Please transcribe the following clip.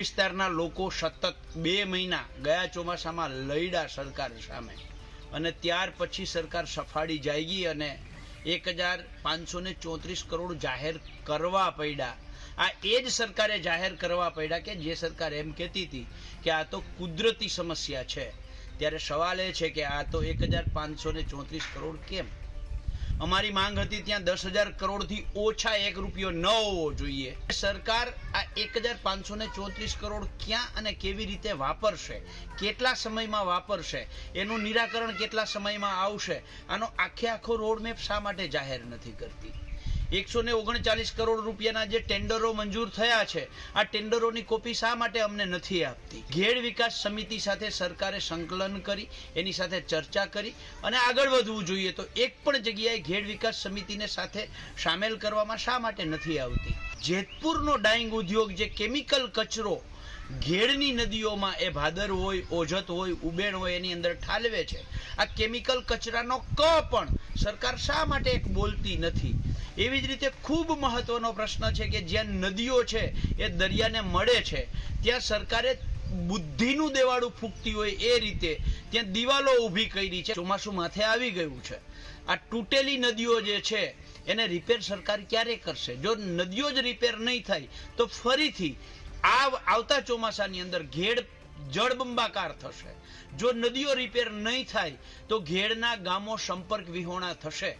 વિસ્તારના લોકો સતત બે મહિના ગયા ચોમાસામાં લડ્યા સરકાર સામે. અને ત્યાર પછી સરકાર સફાળી જાયગી અને એક હજાર પાંચસો ને ચોત્રીસ કરોડ જાહેર કરવા પડ્યા. આ એ જ સરકારે જાહેર કરવા પડ્યા કે જે સરકાર એમ કહેતી હતી કે આ તો કુદરતી સમસ્યા છે. ત્યારે સવાલ એ છે કે આ તો એક હજાર પાંચસો ને ચોત્રીસ કરોડ કેમ? અમારી માંગ હતી ત્યાં દસ હજાર કરોડથી ઓછા એક રૂપિયો ન હોવો જોઈએ. સરકાર આ એક હજાર પાંચસો ને ચોત્રીસ કરોડ ક્યાં અને કેવી રીતે વાપરશે? કેટલા સમયમાં વાપરશે? એનું નિરાકરણ કેટલા સમયમાં આવશે? આનો આખે આખો રોડમેપ શા માટે જાહેર નથી કરતી? એકસો ને ઓગણચાલીસ કરોડ રૂપિયાના જે ટેન્ડરો મંજૂર થયા છે, આ ટેન્ડરોની કોપી શા માટે અમને નથી આપતી? ઘેડ વિકાસ સમિતિ સાથે સરકારે સંકલન કરી, એની સાથે ચર્ચા કરી અને આગળ વધવું જોઈએ તો એક પણ જગ્યાએ ઘેડ વિકાસ સમિતિને સાથે સામેલ કરવામાં શા માટે નથી આવતી? જેતપુરનો ડાઈંગ ઉદ્યોગ જે કેમિકલ કચરો ઘેડની નદીઓમાં એ ભાદર હોય, ઓજત હોય, ઉબેણ હોય, એની અંદર ઠાલવે છે. આ કેમિકલ કચરાનો ક પણ સરકાર શા માટે એક બોલતી નથી? એવી જ રીતે ખૂબ મહત્વનો પ્રશ્ન છે કે જ્યાં નદીઓ છે, એ દરિયાને મળે છે, ત્યાં સરકારે બુદ્ધિનું દેવાળું ફૂંકતી હોય એ રીતે ત્યાં દિવાલો ઊભી કરી છે. ચોમાસું માથે આવી ગયું છે. આ તૂટેલી નદીઓ જે છે, એને રિપેર સરકાર ક્યારે કરશે? જો નદીઓ જ રિપેર નહીં થાય, તો ફરીથી આ આવતા ચોમાસાની અંદર ઘેડ જળબંબાકાર થશે. જો નદીઓ રિપેર નહીં થાય, તો ઘેડના ગામો સંપર્ક વિહોણા થશે.